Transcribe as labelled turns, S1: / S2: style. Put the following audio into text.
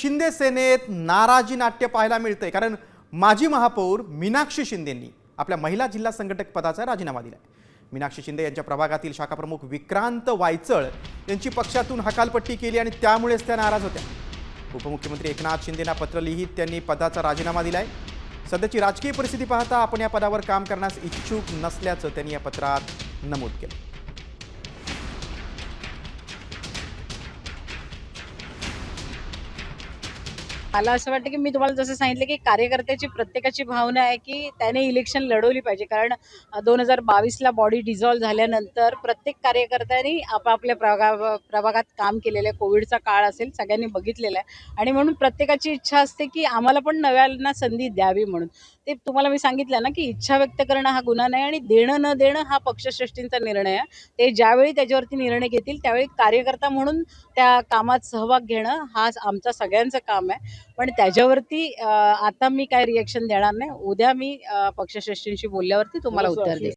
S1: शिंदे सेनेत नाराजी नाट्य पाहायला मिळतंय. कारण माजी महापौर मीनाक्षी शिंदेंनी आपल्या महिला जिल्हा संघटक पदाचा राजीनामा दिलाय. मीनाक्षी शिंदे यांच्या प्रभागातील शाखाप्रमुख विक्रांत वायचळ यांची पक्षातून हकालपट्टी केली आणि त्यामुळेच त्या नाराज होत्या. उपमुख्यमंत्री एकनाथ शिंदेना पत्र लिहित त्यांनी पदाचा राजीनामा दिलाय. सध्याची राजकीय परिस्थिती पाहता आपण या पदावर काम करण्यास इच्छुक नसल्याचं त्यांनी या पत्रात नमूद केलं.
S2: मला असं वाटतं की मी तुम्हाला जसं सांगितलं की कार्यकर्त्याची प्रत्येकाची भावना आहे की त्याने इलेक्शन लढवली पाहिजे. कारण दोन हजार बावीसला बॉडी डिझॉल्व्ह झाल्यानंतर प्रत्येक कार्यकर्त्यांनी आपापल्या प्रभागा प्रभागात काम केलेलं आहे. कोविडचा काळ असेल सगळ्यांनी बघितलेला आहे. आणि म्हणून प्रत्येकाची इच्छा असते की आम्हाला पण नव्यांना संधी द्यावी म्हणून. ते तुम्हाला मी सांगितलं ना की इच्छा व्यक्त करणं हा गुन्हा नाही आणि देणं न देणं हा पक्षश्रेष्ठींचा निर्णय आहे. ते ज्यावेळी त्याच्यावरती निर्णय घेतील त्यावेळी कार्यकर्ता म्हणून त्या कामात सहभाग घेणं हा आमचा सगळ्यांचं काम आहे. पण त्याच्यावरती आता मी काय रिएक्शन देणार नाही. उद्या मी पक्षश्रेष्ठींशी बोलल्यावरती तुम्हाला उत्तर देईन.